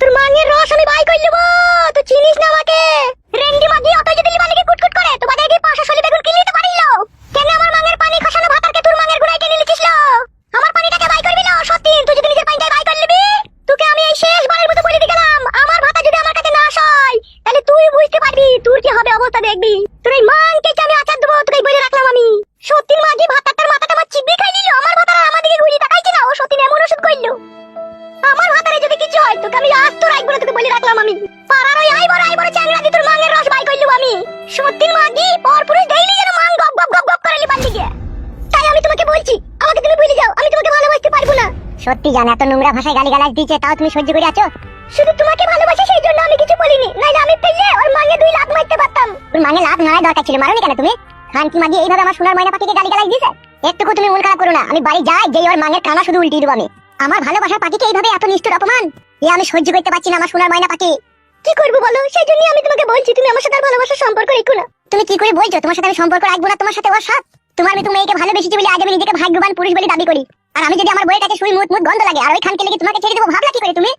তোর মাঙের রস আমি বাই করে নেব। তুই চিনিস না আমাকে? রেন্ডি মাগি অত যদি লিবালিকে কুটকুট করে তোমাদের কি পাশা সলি বেগুন কিনলি তো পারিল কেন আমার মাঙের পানি খসানো ভাতারকে তোর মাঙের গুড়াই কিনে লিখিস আমার পানিটাকে বাই করবি না সত্যি, তুই যদি নিজের পানিটাই বাই করে নিবি তোকে আমি এই শেষবারের মতো বলে দিয়ে গেলাম আমার ভাতা যদি আমার কাছে না আসয়, তাহলে তুই বুঝতে পারবি, তোর কি হবে অবস্থা দেখবি। তোর এই মাংকে আমি হয়? তোকে আমি আজ তো রাখব না তোকে বলে রাখলাম আমি। পাড়ার ওই আই বড় আই বড় চ্যাংড়া দিয়ে তোর রস বাই কইলু আমি। সত্যির মাগি পর পুরুষ যেন মাং গপ গপ গপ গপ করে লিবান দিকে। তাই আমি তোমাকে বলছি আমাকে তুমি ভুলে যাও আমি তোমাকে ভালোবাসতে পারব না। সত্যি জান এত নোংরা ভাষায় গালিগালাজ দিয়েছে তাও তুমি সহ্য করে আছো? শুধু তোমাকে ভালোবাসি সেই জন্য আমি কিছু বলিনি নাইলে আমি পেলে ওর দুই লাখ মারতে পারতাম। লাভ নয় দরকার ছিল মারোনি কেন তুমি? খান কি মাগি এইভাবে আমার সোনার ময়না পাখিকে গালিগালাজ দিয়েছে? একটুকু তুমি মন খারাপ করো না আমি বাড়ি যাই যেই ওর মাঙের কানা শুধু উল্টিয়ে দেবো আমি। আমার ভালোবাসার পাখিকে এইভাবে এত নিষ্ঠুর অপমান? এ আমি সহ্য করতে পারছি না আমার সোনার ময়না পাখি। কি করব বলো? সেই জন্য আমি তোমাকে বলছি তুমি আমার সাথে আর ভালোবাসার সম্পর্ক রেখো না। তুমি কি করে বলছো? তোমার সাথে আমি সম্পর্ক রাখব না তোমার সাথে ওর সাথ তোমার মেয়ে তুমি ভালোবেসেছি বলে আজ আমি নিজেকে ভাগ্যবান পুরুষ বলে দাবি করি। আর আমি যদি আমার বইয়ের কাছে শুই মুত মুত গন্ধ লাগে আর ওই খানকে লেগে তোমাকে ছেড়ে দেবো ভাবলা কি করে তুমি?